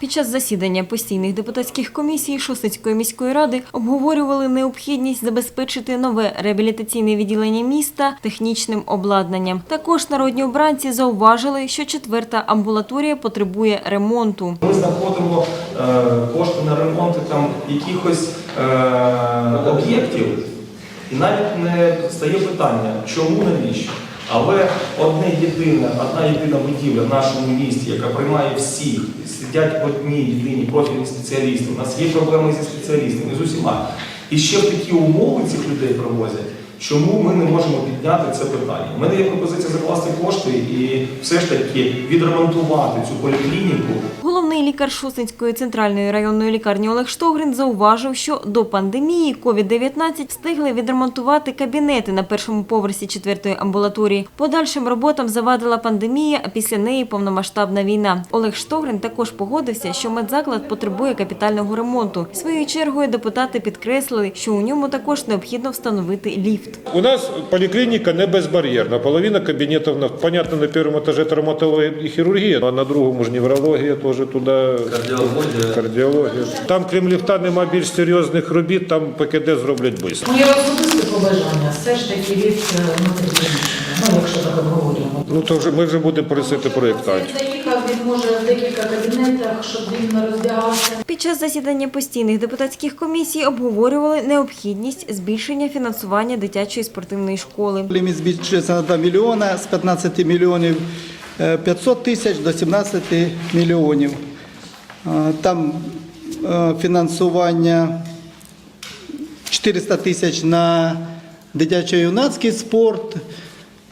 Під час засідання постійних депутатських комісій Шосицької міської ради обговорювали необхідність забезпечити нове реабілітаційне відділення міста технічним обладнанням. Також народні обранці зауважили, що четверта амбулаторія потребує ремонту. Ми знаходимо е, кошти на ремонти там якихось е, об'єктів, і навіть не стає питання, чому навіщо. Але одне єдине, одна єдина будівля в нашому місті, яка приймає всіх, сидять в одній єдині профільні спеціалісти. У нас є проблеми зі спеціалістами, з усіма. І ще в такі умови цих людей привозять. Чому ми не можемо підняти це питання? У мене є пропозиція закласти кошти і все ж таки відремонтувати цю поліклініку Головний лікар Шосинської центральної районної лікарні Олег Штогрин зауважив, що до пандемії COVID-19 встигли відремонтувати кабінети на першому поверсі четвертої амбулаторії. Подальшим роботам завадила пандемія, а після неї повномасштабна війна. Олег Штогрин також погодився, що медзаклад потребує капітального ремонту. Своєю чергою депутати підкреслили, що у ньому також необхідно встановити ліфт. У нас поликлиника не безбарьерна. Половина кабинетов, на- понятно, на первом этаже травматология и хирургия, а на другому ж неврологія теж туди. Кардіологія. Кардіологія. Там, крім ліфта, нема більш серйозних робіт, там ПКД зроблять швидко. Моє особисте побажання все ж таки від е, ну якщо так обговорюємо. Ну то вже ми вже будемо просити проєктантів. Він заїхав, він може в декілька кабінетах, щоб він не роздягався. Під час засідання постійних депутатських комісій обговорювали необхідність збільшення фінансування дитячої спортивної школи. Ліміт збільшується на 2 мільйони з 15 мільйонів е, 500 тисяч до 17 мільйонів. Там фінансування 400 тисяч на дитячо-юнацький спорт,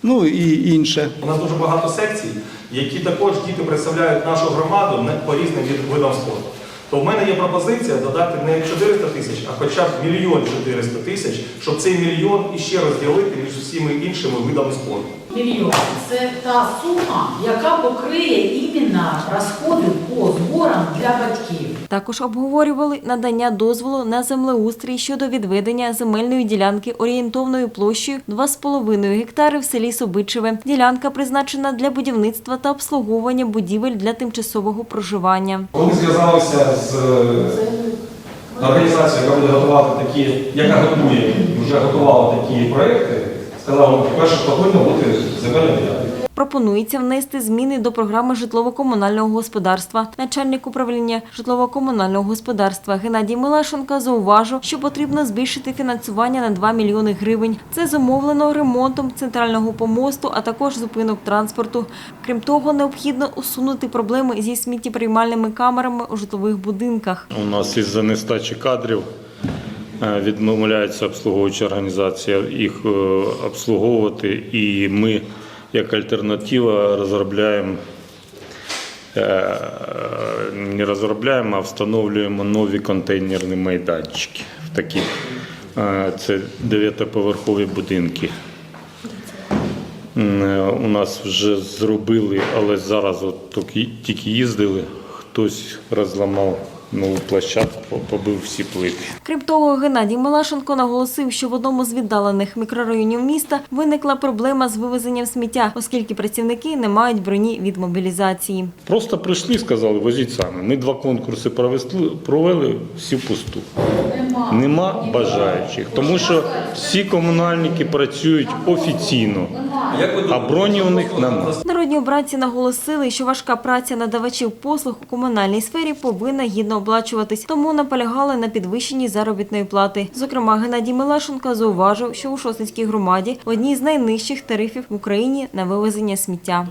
ну і інше. У нас дуже багато секцій, які також діти представляють нашу громаду по різним видам спорту. То в мене є пропозиція додати не 400 тисяч, а хоча б мільйон 400 тисяч, щоб цей мільйон іще розділити між усіма іншими видами спорту. Мільйон це та сума, яка покриє іменно розходи для батьків. Також обговорювали надання дозволу на землеустрій щодо відведення земельної ділянки орієнтовною площею 2,5 гектари в селі Собичеве. Ділянка призначена для будівництва та обслуговування будівель для тимчасового проживання. Коли зв'язалися з е, організацією, яка буде готувати такі, яка готує, вже готувала такі проекти, сказала, по-перше, повинна бути земельна ділянка. Пропонується внести зміни до програми житлово-комунального господарства. Начальник управління житлово-комунального господарства Геннадій Милашенко зауважив, що потрібно збільшити фінансування на 2 мільйони гривень. Це зумовлено ремонтом центрального помосту, а також зупинок транспорту. Крім того, необхідно усунути проблеми зі сміттєприймальними камерами у житлових будинках. У нас із-за нестачі кадрів е, відмовляється обслуговуюча організація їх е, обслуговувати, і ми як альтернатива розробляємо. е, Не розробляємо, а встановлюємо нові контейнерні майданчики. В такі е, це дев'ятиповерхові будинки. Е, У нас вже зробили, але зараз от тільки- тільки їздили, хтось розламав нову площадку, побив всі плити. Крім того, Геннадій Милашенко наголосив, що в одному з віддалених мікрорайонів міста виникла проблема з вивезенням сміття, оскільки працівники не мають броні від мобілізації. Просто прийшли, сказали, возіть самі. Ми два конкурси провели, провели всі впусту. Нема бажаючих, тому що всі комунальники працюють офіційно, а броні у них немає. Народні обранці наголосили, що важка праця надавачів послуг у комунальній сфері повинна гідно оплачуватись, тому наполягали на підвищенні заробітної плати. Зокрема, Геннадій Милашенко зауважив, що у Шосницькій громаді одні з найнижчих тарифів в Україні на вивезення сміття.